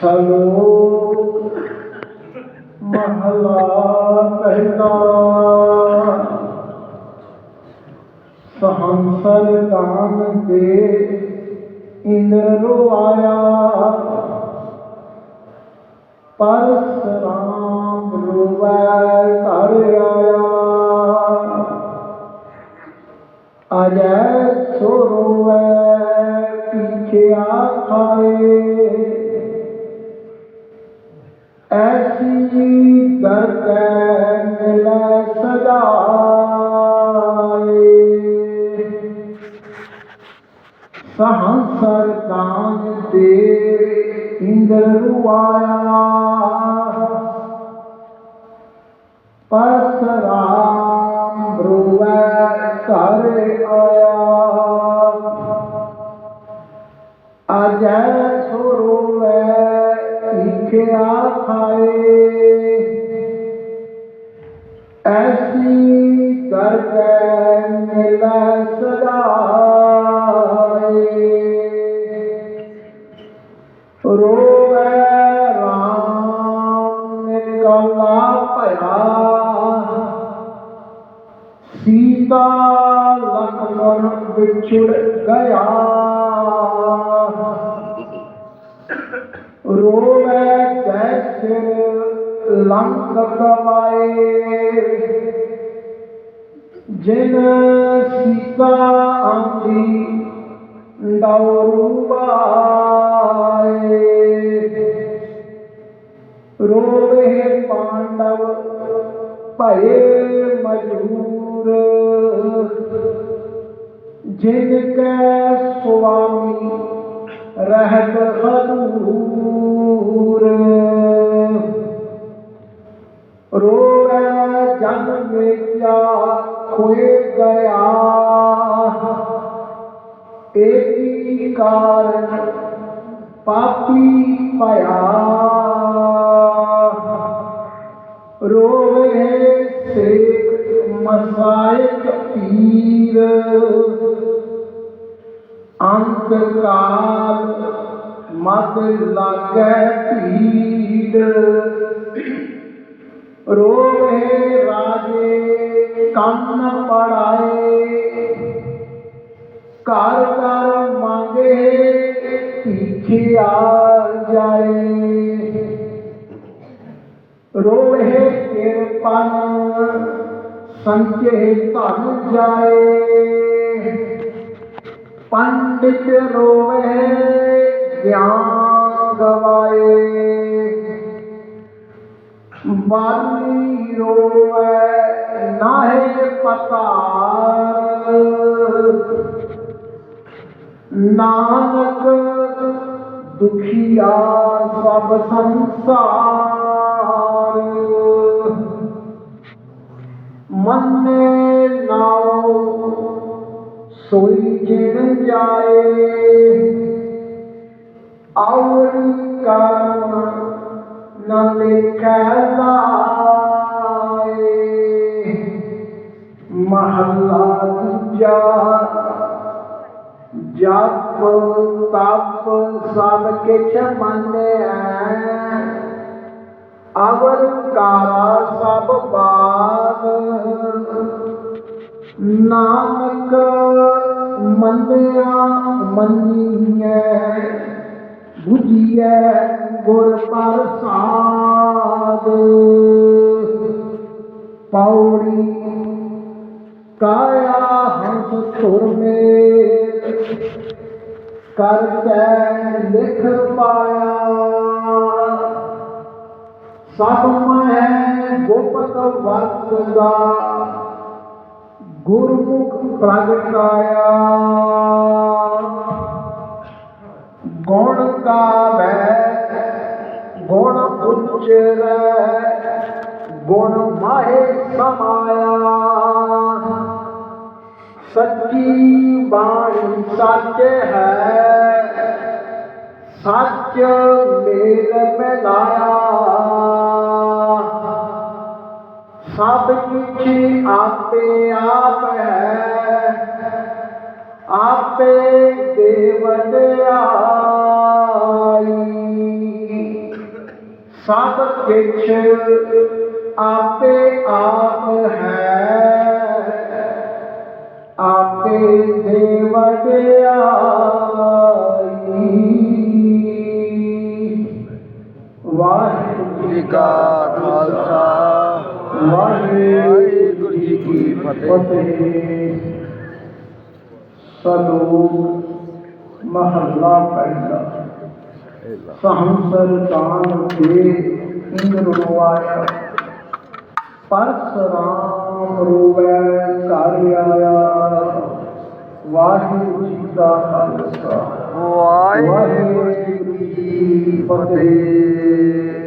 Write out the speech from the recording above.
ਸਲੋਕ ਮਹਲਾ ਪਹਿਲਾ ਸਹੰਸਰ ਕਾਮ ਦੇ ਇੰਦਰ ਆਇਆ ਪਰਸਰਾਮ ਰੂਵੈ ਘਰ ਆਇਆ। ਅਜੈ ਸੁਰਵੈ ਪੀਛੇ ਐਸੀ ਦਰਗਹਿ ਮਿਲੈ ਸਦਾਏ ਸਹੰਸਰ ਕਾਂਜ ਦੇ ਇੰਦਰ ਰੁਆਇਆ ਪਰਸਰਾਮ ਰੁਵੈ ਘਰ ਆਇਆ। ਅਜੈ ਸੁਰਵੈ ਇਖਿਆ ਖਾਏ। ਐਸੀ ਦਰਗਹਿ ਮਿਲੈ ਸਦਾਏ ਰੋਵੈ ਰਾਮ ਨਿਕਲਾ ਭਇਆ। ਸੀਤਾ ਲਖਨਨ ਵਿਛੜ ਗਿਆ। ਰੋਵੈ ਕੈਸਿਰ ਲੰਕ ਗਵਾਏ ਜਿਨ ਸੀਤਾ ਆਂਦੀ ਡੌਰੂ ਬਾਏ ਰੋਵੇ ਪਾਂਡਵ, ਭਏ ਮਜਬੂਰ। ਜਿਨ ਕੈ ਸੁਆਮੀ, ਰਹਿਤ ਹਦੂਰ ਜਨ ਮੇਚਾ ਖੋਏ ਗਿਆ ਏਕੀ ਕਾਰਨ ਪਾਪੀ ਭਇਆ ਰੋਵੇ ਸੇਖ ਮਸਾਇਕ ਪੀਰ ਅੰਤ ਕਾਲ ਮਦ ਲਾਗੈ ਭੀੜ ਰੋਵੇ ਰਾਜੇ, ਕੰਨ ਪੜਾਏ। ਘਰ ਘਰ ਮੰਗੇ ਪੀਛੇ ਆ ਜਾਏ। ਰੋਵੇ ਕਿਰਪਨ ਸੰਚੇ ਧਨ ਜਾਏ। ਪੰਡਿਤ ਰੋਵੇ, ਗਿਆਨ ਗਵਾਏ। ਬਾਲੀ ਰੋਵੇ, ਨਾਹੇ ਪਤਾ ਨਾਨਕ ਦੁਖੀਆ ਸਭ ਸੰਸਾਰ। ਮੰਨੇ ਨਾਉ, ਸੋਈ ਜਿਣ ਜਾਏ। ਆਵੜੀ ਕਰਮ ਨ ਲਿਖੈ ਮਹੱਲਾ ਦੂਜਾ ਜਪ ਤਪ ਸਭ ਕਿਛ ਮੰਨਿਆ ਅਵਰ ਕਾਲਾ ਸਭ ਬਾਦ ਨਾਨਕ ਮੰਨਿਆ ਮੰਨੀਐ ਬੁਝੀਐ ਗੁਰ ਪ੍ਰਸਾਦ। ਪੌੜੀ ਕਾਇਆ ਹੰਸ ਧੁਰ ਕਰ ਕੈ ਲਿਖ ਪਾਇਆ। ਸਭ ਮੈਂ ਗੋਪਤ ਵਰਤ ਦਾ ਗੁਰਮੁਖ ਪ੍ਰਗਟਾਇਆ। ਗੁਣ ਗਾਵੇ ਗੁਣ ਉਚਰੈ ਗੁਣ ਮਾਹੇ ਸਮਾਇਆ। ਸੱਚੀ ਬਾਣੀ ਸੱਚ ਹੈ, ਸੱਚ ਮੇਲ ਮਿਲਾਇਆ। ਸਭ ਕੁਛ ਆਪੇ ਆਪ ਹੈ ਆਪੇ ਦੇ ਵਡਿਆਈ ਸਭ ਕਿਛ ਆਪੇ ਆਪ ਹੈ। ਆਪੇ ਦੇ ਵਡਿਆਈ ਵਾਹਿਗੁਰੂ ਜੀ ਕਾ ਖਾਲਸਾ। ਵਾਹਿਗੁਰੂ ਜੀ ਕੀ ਫਤਿਹ। ਸਲੋਕ ਮਹੱਲਾ ਪਹਿਲਾ ਸਹੰਸਰ ਦਾਨ ਦੇ ਇੰਦਰ ਰਵਾਇਆ। ਪਰਸਰਾਮ ਰੋਵੈ ਘਰ ਆਇਆ। ਵਾਹਿਗੁਰੂ ਜੀ ਦਾ ਖਾਲਸਾ। ਵਾਹਿਗੁਰੂ ਜੀ ਕੀ ਫਤਿਹ।